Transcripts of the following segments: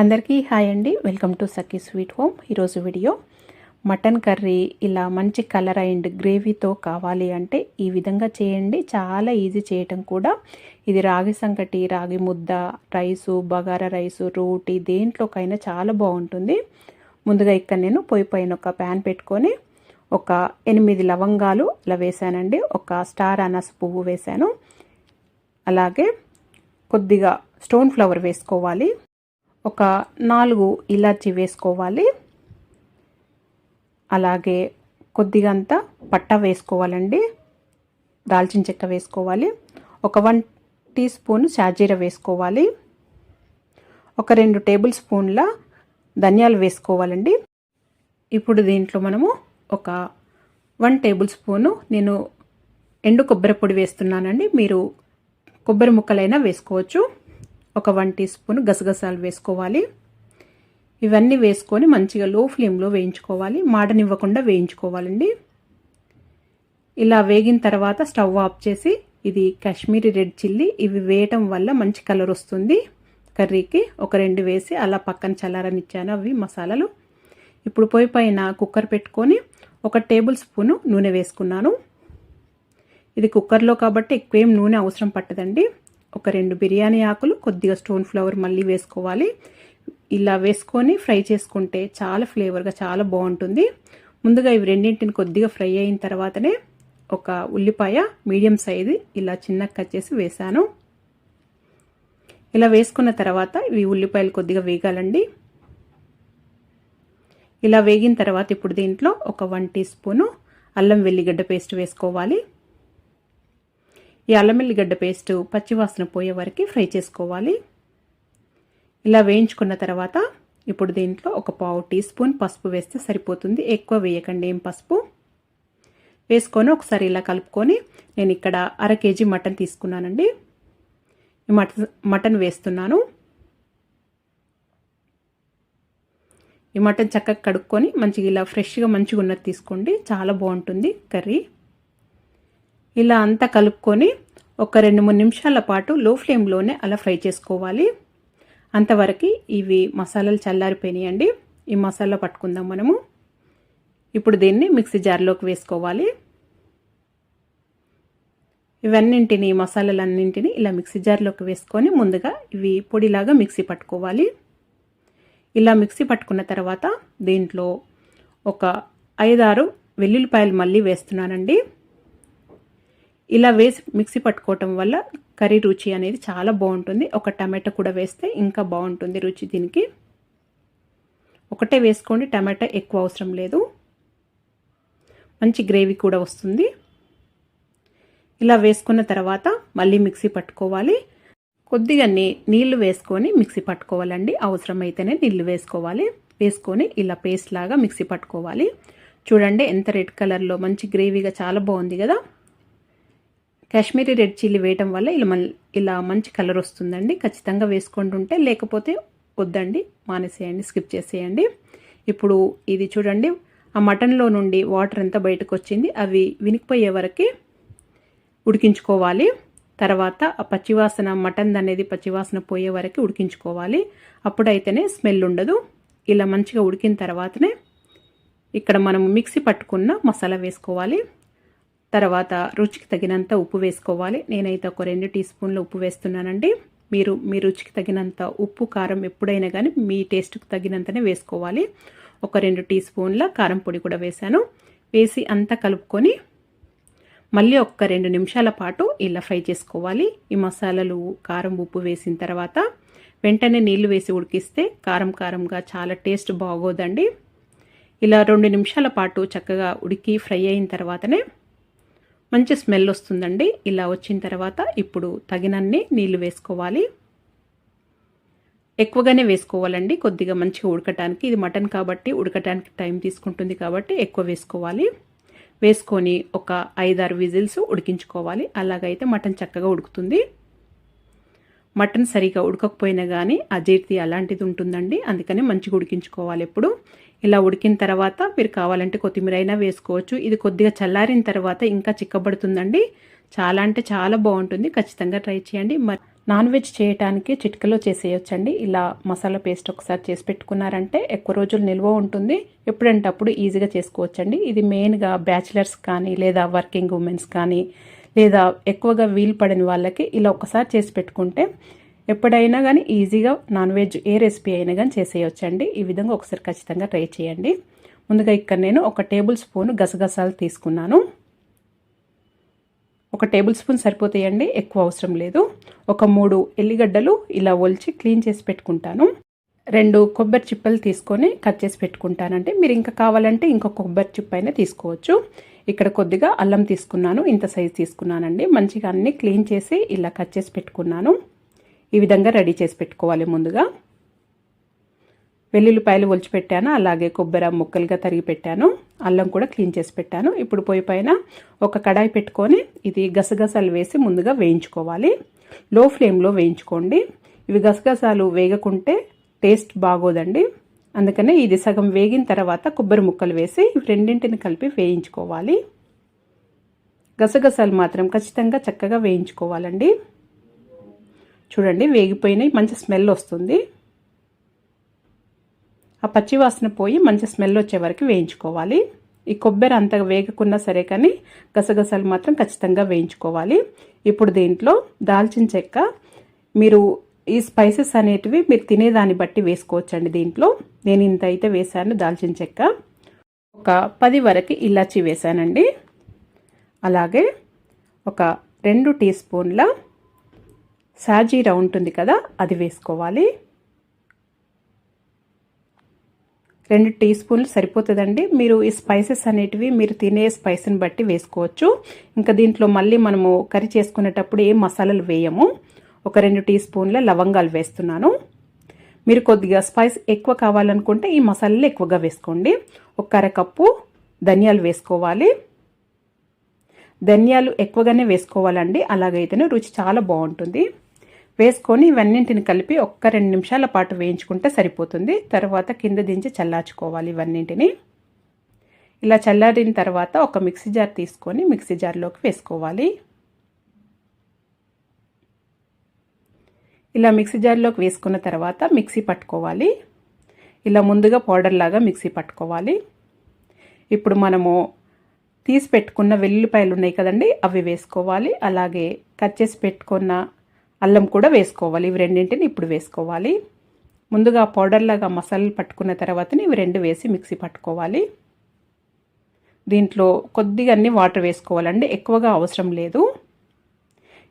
అందరికీ హాయ్ అండి. Welcome to Sakhi sweet home ఈరోజు వీడియో మటన్ కర్రీ ఇలా మంచి కలర్ అండ్ గ్రేవీతో కావాలి అంటే ఈ విధంగా చేయండి. చాలా ఈజీ చేయటం కూడా. ఇది రాగి సంకటి రాగి ముద్ద రైసు బగారా రైసు రోటీ దేంట్లోకైనా చాలా బాగుంటుంది. ముందుగా ఇక్కడ నేను పొయ్యి పైన ఒక ప్యాన్ పెట్టుకొని ఒక ఎనిమిది లవంగాలు ఇలా వేసానండి. ఒక స్టార్ అనాస పువ్వు వేశాను అలాగే కొద్దిగా స్టోన్ ఫ్లవర్ వేసుకోవాలి. ఒక నాలుగు ఇలాచి వేసుకోవాలి. అలాగే కొద్దిగంత పట్ట వేసుకోవాలండి. దాల్చిన చెక్క వేసుకోవాలి. ఒక వన్ టీ స్పూన్ షాజీర వేసుకోవాలి. ఒక రెండు టేబుల్ స్పూన్ల ధనియాలు వేసుకోవాలండి. ఇప్పుడు దీంట్లో మనము ఒక వన్ టేబుల్ స్పూను నేను ఎండు కొబ్బరి పొడి వేస్తున్నానండి. మీరు కొబ్బరి ముక్కలైనా వేసుకోవచ్చు. ఒక వన్ టీ స్పూన్ గసగసాలు వేసుకోవాలి. ఇవన్నీ వేసుకొని మంచిగా లో ఫ్లేమ్లో వేయించుకోవాలి. మాడనివ్వకుండా వేయించుకోవాలండి. ఇలా వేగిన తర్వాత స్టవ్ ఆఫ్ చేసి ఇది కాశ్మీరీ రెడ్ చిల్లీ. ఇవి వేయటం వల్ల మంచి కలర్ వస్తుంది. కర్రీకి ఒక రెండు వేసి అలా పక్కన చల్లారనిచ్చాను అవి మసాలాలు. ఇప్పుడు పొయ్యి పైన కుక్కర్ పెట్టుకొని ఒక టేబుల్ స్పూను నూనె వేసుకున్నాను. ఇది కుక్కర్లో కాబట్టి ఎక్కువేం నూనె అవసరం పట్టదండి. ఒక రెండు బిర్యానీ ఆకులు కొద్దిగా స్టోన్ ఫ్లవర్ మళ్ళీ వేసుకోవాలి. ఇలా వేసుకొని ఫ్రై చేసుకుంటే చాలా ఫ్లేవర్గా చాలా బాగుంటుంది. ముందుగా ఇవి రెండింటిని కొద్దిగా ఫ్రై అయిన తర్వాతనే ఒక ఉల్లిపాయ మీడియం సైజు ఇలా చిన్నగా కట్ చేసి వేసాను ఇలా వేసుకున్న తర్వాత ఇవి ఉల్లిపాయలు కొద్దిగా వేగాలండి. ఇలా వేగిన తర్వాత ఇప్పుడు దీంట్లో ఒక వన్ టీ స్పూను అల్లం వెల్లిగడ్డ పేస్ట్ వేసుకోవాలి. ఈ అల్లమెల్లిగడ్డ పేస్ట్ పచ్చివాసన పోయే వరకు ఫ్రై చేసుకోవాలి. ఇలా వేయించుకున్న తర్వాత ఇప్పుడు దీంట్లో ఒక పావు టీ స్పూన్ పసుపు వేస్తే సరిపోతుంది. ఎక్కువ వేయకండి ఏం పసుపు? వేసుకొని ఒకసారి ఇలా కలుపుకొని నేను ఇక్కడ అర కేజీ మటన్ తీసుకున్నానండి. ఈ మటన్ మటన్ వేస్తున్నాను. ఈ మటన్ చక్కగా కడుక్కొని మంచిగా ఇలా ఫ్రెష్గా మంచిగా ఉన్నది తీసుకోండి. చాలా బాగుంటుంది కర్రీ. ఇలా అంతా కలుపుకొని ఒక రెండు మూడు నిమిషాల పాటు లో ఫ్లేమ్లోనే అలా ఫ్రై చేసుకోవాలి. అంతవరకు ఇవి మసాలాలు చల్లారిపోయినాయండి. ఈ మసాలా పట్టుకుందాం మనము. ఇప్పుడు దీన్ని మిక్సీ జార్లోకి వేసుకోవాలి. ఇవన్నింటిని మసాలాలన్నింటిని ఇలా మిక్సీ జార్లోకి వేసుకొని ముందుగా ఇవి పొడిలాగా మిక్సీ పట్టుకోవాలి. ఇలా మిక్సీ పట్టుకున్న తర్వాత దీంట్లో ఒక ఐదారు వెల్లుల్లిపాయలు మళ్ళీ వేస్తున్నానండి. ఇలా వేసి మిక్సీ పట్టుకోవటం వల్ల కర్రీ రుచి అనేది చాలా బాగుంటుంది. ఒక టమాటా కూడా వేస్తే ఇంకా బాగుంటుంది రుచి దీనికి. ఒకటే వేసుకోండి టమాటా ఎక్కువ అవసరం లేదు. మంచి గ్రేవీ కూడా వస్తుంది. ఇలా వేసుకున్న తర్వాత మళ్ళీ మిక్సీ పట్టుకోవాలి. కొద్దిగా నీ నీళ్ళు వేసుకొని మిక్సీ పట్టుకోవాలండి. అవసరమైతేనే నీళ్ళు వేసుకోవాలి. వేసుకొని ఇలా పేస్ట్ లాగా మిక్సీ పట్టుకోవాలి. చూడండి ఎంత రెడ్ కలర్లో మంచి గ్రేవీగా చాలా బాగుంది కదా. కాశ్మీరీ రెడ్ చిల్లీ వేయటం వల్ల ఇలా ఇలా మంచి కలర్ వస్తుందండి. ఖచ్చితంగా వేసుకుంటుంటే లేకపోతే వద్దండి. మానేసేయండి స్కిప్ చేసేయండి. ఇప్పుడు ఇది చూడండి. ఆ మటన్లో నుండి వాటర్ ఎంత బయటకు వచ్చింది అవి వినికిపోయే వరకు ఉడికించుకోవాలి. తర్వాత ఆ పచ్చివాసన మటన్ అనేది పచ్చివాసన పోయే వరకు ఉడికించుకోవాలి. అప్పుడైతేనే స్మెల్ ఉండదు. ఇలా మంచిగా ఉడికిన తర్వాతనే ఇక్కడ మనం మిక్సీ పట్టుకున్న మసాలా వేసుకోవాలి. తర్వాత రుచికి తగినంత ఉప్పు వేసుకోవాలి. నేనైతే ఒక రెండు టీ స్పూన్లు ఉప్పు వేస్తున్నానండి. మీరు మీ రుచికి తగినంత ఉప్పు కారం ఎప్పుడైనా కానీ మీ టేస్ట్కి తగినంతనే వేసుకోవాలి. ఒక రెండు టీ స్పూన్ల కారం పొడి కూడా వేశాను. వేసి అంతా కలుపుకొని మళ్ళీ ఒక్క రెండు నిమిషాల పాటు ఇలా ఫ్రై చేసుకోవాలి. ఈ మసాలాలు కారం ఉప్పు వేసిన తర్వాత వెంటనే నీళ్ళు వేసి ఉడికిస్తే కారం కారంగా చాలా టేస్ట్ బాగోదండి. ఇలా రెండు నిమిషాల పాటు చక్కగా ఉడికి ఫ్రై అయిన తర్వాతనే మంచి స్మెల్ వస్తుందండి. ఇలా వచ్చిన తర్వాత ఇప్పుడు తగినన్ని నీళ్ళు వేసుకోవాలి. ఎక్కువగానే వేసుకోవాలండి. కొద్దిగా మంచిగా ఉడకటానికి. ఇది మటన్ కాబట్టి ఉడకటానికి టైం తీసుకుంటుంది కాబట్టి ఎక్కువ వేసుకోవాలి. వేసుకొని ఒక ఐదారు విజిల్స్ ఉడికించుకోవాలి. అలాగైతే మటన్ చక్కగా ఉడుకుతుంది. మటన్ సరిగా ఉడకకపోయినా కానీ అజీర్తి అలాంటిది ఉంటుందండి. అందుకని మంచిగా ఉడికించుకోవాలి ఎప్పుడు. ఇలా ఉడికిన తర్వాత మీరు కావాలంటే కొత్తిమీర అయినా వేసుకోవచ్చు. ఇది కొద్దిగా చల్లారిన తర్వాత ఇంకా చిక్కబడుతుందండి. చాలా అంటే చాలా బాగుంటుంది. ఖచ్చితంగా ట్రై చేయండి. మరి నాన్ వెజ్ చేయటానికి చిటికలో చేసేయొచ్చండి. ఇలా మసాలా పేస్ట్ ఒకసారి చేసి పెట్టుకున్నారంటే ఎక్కువ రోజులు నిల్వ ఉంటుంది. ఎప్పుడంటే అప్పుడు ఈజీగా చేసుకోవచ్చండి. ఇది మెయిన్గా బ్యాచిలర్స్ కానీ లేదా వర్కింగ్ ఉమెన్స్ కానీ లేదా ఎక్కువగా వీలు పడిన వాళ్ళకి ఇలా ఒకసారి చేసి పెట్టుకుంటే ఎప్పుడైనా కానీ ఈజీగా నాన్ వెజ్ ఏ రెసిపీ అయినా కానీ చేసేయొచ్చండి. ఈ విధంగా ఒకసారి ఖచ్చితంగా ట్రై చేయండి. ముందుగా ఇక్కడ నేను ఒక టేబుల్ స్పూన్ గసగసాలు తీసుకున్నాను. ఒక టేబుల్ స్పూన్ సరిపోతాయండి ఎక్కువ అవసరం లేదు. ఒక మూడు ఎల్లిగడ్డలు ఇలా ఒలిచి క్లీన్ చేసి పెట్టుకుంటాను. రెండు కొబ్బరి చిప్పలు తీసుకొని కట్ చేసి పెట్టుకుంటానంటే మీరు ఇంకా కావాలంటే ఇంకొక కొబ్బరి చిప్ప అయినా తీసుకోవచ్చు. ఇక్కడ కొద్దిగా అల్లం తీసుకున్నాను ఇంత సైజ్ తీసుకున్నానండి. మంచిగా అన్నీ క్లీన్ చేసి ఇలా కట్ చేసి పెట్టుకున్నాను. ఈ విధంగా రెడీ చేసి పెట్టుకోవాలి ముందుగా. వెల్లుల్లిపాయలు ఒలిచి పెట్టాను అలాగే కొబ్బరి ముక్కలుగా తరిగి పెట్టాను అల్లం కూడా క్లీన్ చేసి పెట్టాను. ఇప్పుడు పొయ్యి పైన ఒక కడాయి పెట్టుకొని ఇది గసగసాలు వేసి ముందుగా వేయించుకోవాలి. లో ఫ్లేమ్లో వేయించుకోండి. ఇవి గసగసాలు వేగకుంటే టేస్ట్ బాగోదండి. అందుకనే ఇది సగం వేగిన తర్వాత కొబ్బరి ముక్కలు వేసి రెండింటిని కలిపి వేయించుకోవాలి. గసగసాలు మాత్రం ఖచ్చితంగా చక్కగా వేయించుకోవాలండి. చూడండి వేగిపోయినాయి మంచి స్మెల్ వస్తుంది. ఆ పచ్చి వాసన పోయి మంచి స్మెల్ వచ్చే వరకు వేయించుకోవాలి. ఈ కొబ్బరి అంత వేగకున్నా సరే కానీ గసగసాలు మాత్రం ఖచ్చితంగా వేయించుకోవాలి. ఇప్పుడు దీంట్లో దాల్చిన చెక్క మీరు ఈ స్పైసెస్ అనేటివి మీరు తినేదాన్ని బట్టి వేసుకోవచ్చండి దీంట్లో. నేను ఇంత అయితే వేసాను దాల్చిన చెక్క. ఒక పది వరకు ఇలాచి వేసానండి అలాగే ఒక రెండు టీ స్పూన్ల సాజీరా ఉంటుంది కదా అది వేసుకోవాలి. రెండు టీ స్పూన్లు సరిపోతుందండి. మీరు ఈ స్పైసెస్ అనేటివి మీరు తినే స్పైస్ని బట్టి వేసుకోవచ్చు. ఇంకా దీంట్లో మళ్ళీ మనము కర్రీ చేసుకునేటప్పుడు ఏ మసాలాలు వేయము. ఒక రెండు టీ స్పూన్ల లవంగాలు వేస్తున్నాను. మీరు కొద్దిగా స్పైస్ ఎక్కువ కావాలనుకుంటే ఈ మసాలాలు ఎక్కువగా వేసుకోండి. ఒక అరకప్పు ధనియాలు వేసుకోవాలి. ధనియాలు ఎక్కువగానే వేసుకోవాలండి. అలాగైతేనే రుచి చాలా బాగుంటుంది. వేసుకొని ఇవన్నింటిని కలిపి ఒక్క రెండు నిమిషాల పాటు వేయించుకుంటే సరిపోతుంది. తర్వాత కింద దించి చల్లార్చుకోవాలి ఇవన్నింటిని. ఇలా చల్లారిన తర్వాత ఒక మిక్సీ జార్ తీసుకొని మిక్సీ జార్లోకి వేసుకోవాలి. ఇలా మిక్సీ జార్లోకి వేసుకున్న తర్వాత మిక్సీ పట్టుకోవాలి. ఇలా ముందుగా పౌడర్ లాగా మిక్సీ పట్టుకోవాలి. ఇప్పుడు మనము తీసి పెట్టుకున్న వెల్లుల్లిపాయలు ఉన్నాయి కదండి అవి వేసుకోవాలి. అలాగే కట్ చేసి పెట్టుకున్న అల్లం కూడా వేసుకోవాలి. ఇవి రెండింటిని ఇప్పుడు వేసుకోవాలి. ముందుగా పౌడర్లాగా మసాలాలు పట్టుకున్న తర్వాత ఇవి రెండు వేసి మిక్సీ పట్టుకోవాలి. దీంట్లో కొద్దిగా అన్ని వాటర్ వేసుకోవాలండి. ఎక్కువగా అవసరం లేదు.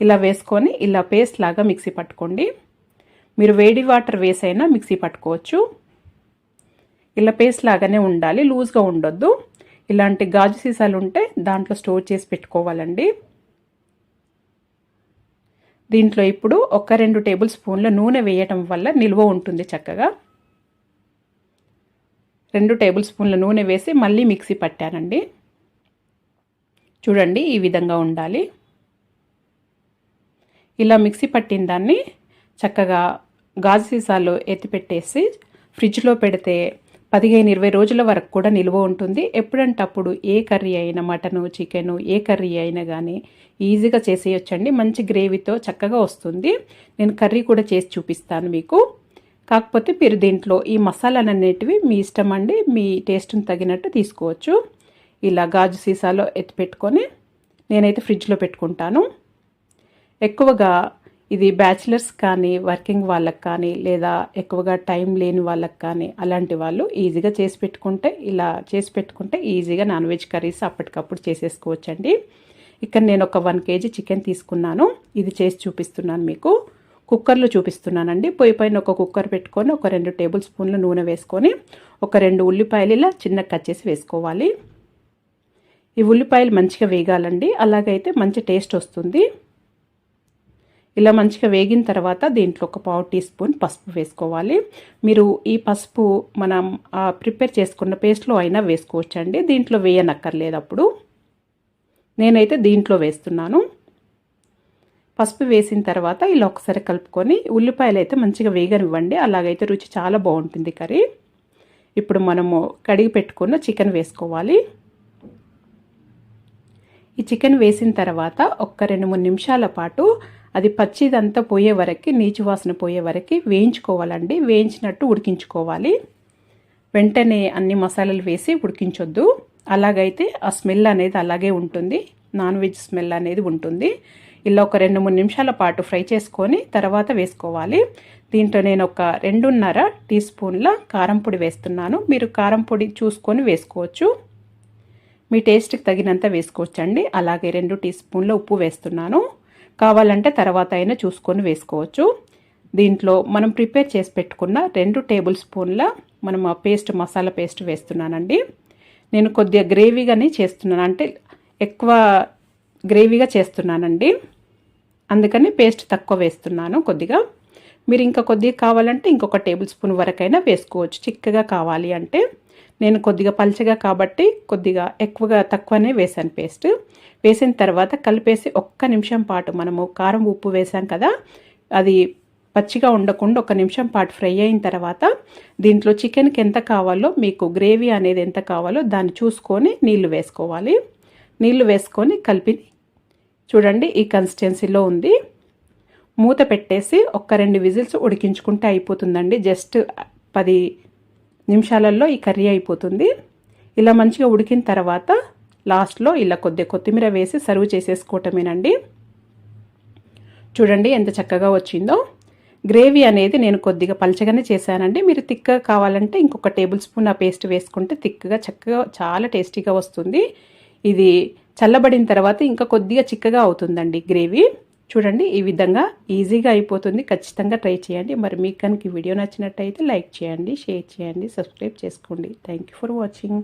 ఇలా వేసుకొని ఇలా పేస్ట్ లాగా మిక్సీ పట్టుకోండి. మీరు వేడి వాటర్ వేసైనా మిక్సీ పట్టుకోవచ్చు. ఇలా పేస్ట్ లాగానే ఉండాలి. లూజ్గా ఉండొద్దు. ఇలాంటి గాజు సీసాలు ఉంటే దాంట్లో స్టోర్ చేసి పెట్టుకోవాలండి. దీంట్లో ఇప్పుడు ఒక రెండు టేబుల్ స్పూన్ల నూనె వేయటం వల్ల నిల్వ ఉంటుంది చక్కగా. రెండు టేబుల్ స్పూన్ల నూనె వేసి మళ్ళీ మిక్సీ పట్టానండి. చూడండి ఈ విధంగా ఉండాలి. ఇలా మిక్సీ పట్టిన దాన్ని చక్కగా గాజు సీసాలో ఎత్తిపెట్టేసి ఫ్రిడ్జ్లో పెడితే పదిహేను ఇరవై రోజుల వరకు కూడా నిల్వ ఉంటుంది. ఎప్పుడంటే అప్పుడు ఏ కర్రీ అయినా మటను చికెను ఏ కర్రీ అయినా కానీ ఈజీగా చేసేయొచ్చండి. మంచి గ్రేవీతో చక్కగా వస్తుంది. నేను కర్రీ కూడా చేసి చూపిస్తాను మీకు. కాకపోతే మీరు దీంట్లో ఈ మసాలాలు అనేటివి మీ ఇష్టం అండి మీ టేస్ట్ని తగినట్టు తీసుకోవచ్చు. ఇలా గాజు సీసాలో ఎత్తి పెట్టుకొని నేనైతే ఫ్రిడ్జ్లో పెట్టుకుంటాను. ఎక్కువగా ఇది బ్యాచిలర్స్ కానీ వర్కింగ్ వాళ్ళకి కానీ లేదా ఎక్కువగా టైం లేని వాళ్ళకి కానీ అలాంటి వాళ్ళు ఈజీగా చేసి పెట్టుకుంటే ఇలా చేసి పెట్టుకుంటే ఈజీగా నాన్ వెజ్ కర్రీస్ అప్పటికప్పుడు చేసేసుకోవచ్చండి. ఇక్కడ నేను ఒక వన్ కేజీ చికెన్ తీసుకున్నాను. ఇది చేసి చూపిస్తున్నాను మీకు. కుక్కర్లో చూపిస్తున్నానండి. పొయ్యి పైన ఒక కుక్కర్ పెట్టుకొని ఒక రెండు టేబుల్ స్పూన్ల నూనె వేసుకొని ఒక రెండు ఉల్లిపాయలు ఇలా చిన్న కట్ చేసి వేసుకోవాలి. ఈ ఉల్లిపాయలు మంచిగా వేగాలండి. అలాగైతే మంచి టేస్ట్ వస్తుంది. ఇలా మంచిగా వేగిన తర్వాత దీంట్లో ఒక పావు టీ స్పూన్ పసుపు వేసుకోవాలి. మీరు ఈ పసుపు మనం ప్రిపేర్ చేసుకున్న పేస్ట్లో అయినా వేసుకోవచ్చండి. దీంట్లో వేయనక్కర్లేదు అప్పుడు. నేనైతే దీంట్లో వేస్తున్నాను. పసుపు వేసిన తర్వాత ఇలా ఒకసారి కలుపుకొని ఉల్లిపాయలు అయితే మంచిగా వేగనివ్వండి. అలాగైతే రుచి చాలా బాగుంటుంది కర్రీ. ఇప్పుడు మనము కడిగి పెట్టుకున్న చికెన్ వేసుకోవాలి. ఈ చికెన్ వేసిన తర్వాత ఒక్క రెండు మూడు నిమిషాల పాటు అది పచ్చిదంతా పోయే వరకు నీచు వాసన పోయే వరకు వేయించుకోవాలండి. వేయించినట్టు ఉడికించుకోవాలి. వెంటనే అన్ని మసాలాలు వేసి ఉడికించొద్దు. అలాగైతే ఆ స్మెల్ అనేది అలాగే ఉంటుంది. నాన్ వెజ్ స్మెల్ అనేది ఉంటుంది. ఇలా ఒక రెండు మూడు నిమిషాల పాటు ఫ్రై చేసుకొని తర్వాత వేసుకోవాలి. దీంట్లో నేను ఒక రెండున్నర టీ స్పూన్ల కారం పొడి వేస్తున్నాను. మీరు కారం పొడి చూసుకొని వేసుకోవచ్చు. మీ టేస్ట్కి తగినంత వేసుకోవచ్చండి. అలాగే రెండు టీ స్పూన్ల ఉప్పు వేస్తున్నాను. కావాలంటే తర్వాత అయినా చూసుకొని వేసుకోవచ్చు. దీంట్లో మనం ప్రిపేర్ చేసి పెట్టుకున్న రెండు టేబుల్ స్పూన్ల మనం ఆ పేస్ట్ మసాలా పేస్ట్ వేస్తున్నానండి. నేను కొద్దిగా గ్రేవీగానే చేస్తున్నాను. అంటే ఎక్కువ గ్రేవీగా చేస్తున్నానండి. అందుకని పేస్ట్ తక్కువ వేస్తున్నాను కొద్దిగా. మీరు ఇంకా కొద్దిగా కావాలంటే ఇంకొక టేబుల్ స్పూన్ వరకైనా వేసుకోవచ్చు. చిక్కగా కావాలి అంటే. నేను కొద్దిగా పల్చగా కాబట్టి కొద్దిగా ఎక్కువగా తక్కువనే వేసాను పేస్ట్. వేసిన తర్వాత కలిపేసి ఒక్క నిమిషం పాటు మనము కారం ఉప్పు వేసాం కదా అది పచ్చిగా ఉండకుండా ఒక నిమిషం పాటు ఫ్రై అయిన తర్వాత దీంట్లో చికెన్కి ఎంత కావాలో మీకు గ్రేవీ అనేది ఎంత కావాలో దాన్ని చూసుకొని నీళ్ళు వేసుకోవాలి. నీళ్ళు వేసుకొని కలిపి చూడండి ఈ కన్సిస్టెన్సీలో ఉంది. మూత పెట్టేసి ఒక్క రెండు విజిల్స్ ఉడికించుకుంటే అయిపోతుందండి. జస్ట్ పది నిమిషాలలో ఈ కర్రీ అయిపోతుంది. ఇలా మంచిగా ఉడికిన తర్వాత లాస్ట్లో ఇలా కొద్దిగా కొత్తిమీర వేసి సర్వ్ చేసేసుకోవటమేనండి. చూడండి ఎంత చక్కగా వచ్చిందో. గ్రేవీ అనేది నేను కొద్దిగా పలచగానే చేశానండి. మీరు తిక్కగా కావాలంటే ఇంకొక టేబుల్ స్పూన్ ఆ పేస్ట్ వేసుకుంటే తిక్కగా చక్కగా చాలా టేస్టీగా వస్తుంది. ఇది చల్లబడిన తర్వాత ఇంకా కొద్దిగా చిక్కగా అవుతుందండి గ్రేవీ. చూడండి ఈ విధంగా ఈజీగా అయిపోతుంది. ఖచ్చితంగా ట్రై చేయండి. మరి మీకు కనుక వీడియో నచ్చినట్టయితే లైక్ చేయండి షేర్ చేయండి సబ్స్క్రైబ్ చేసుకోండి. Thank for watching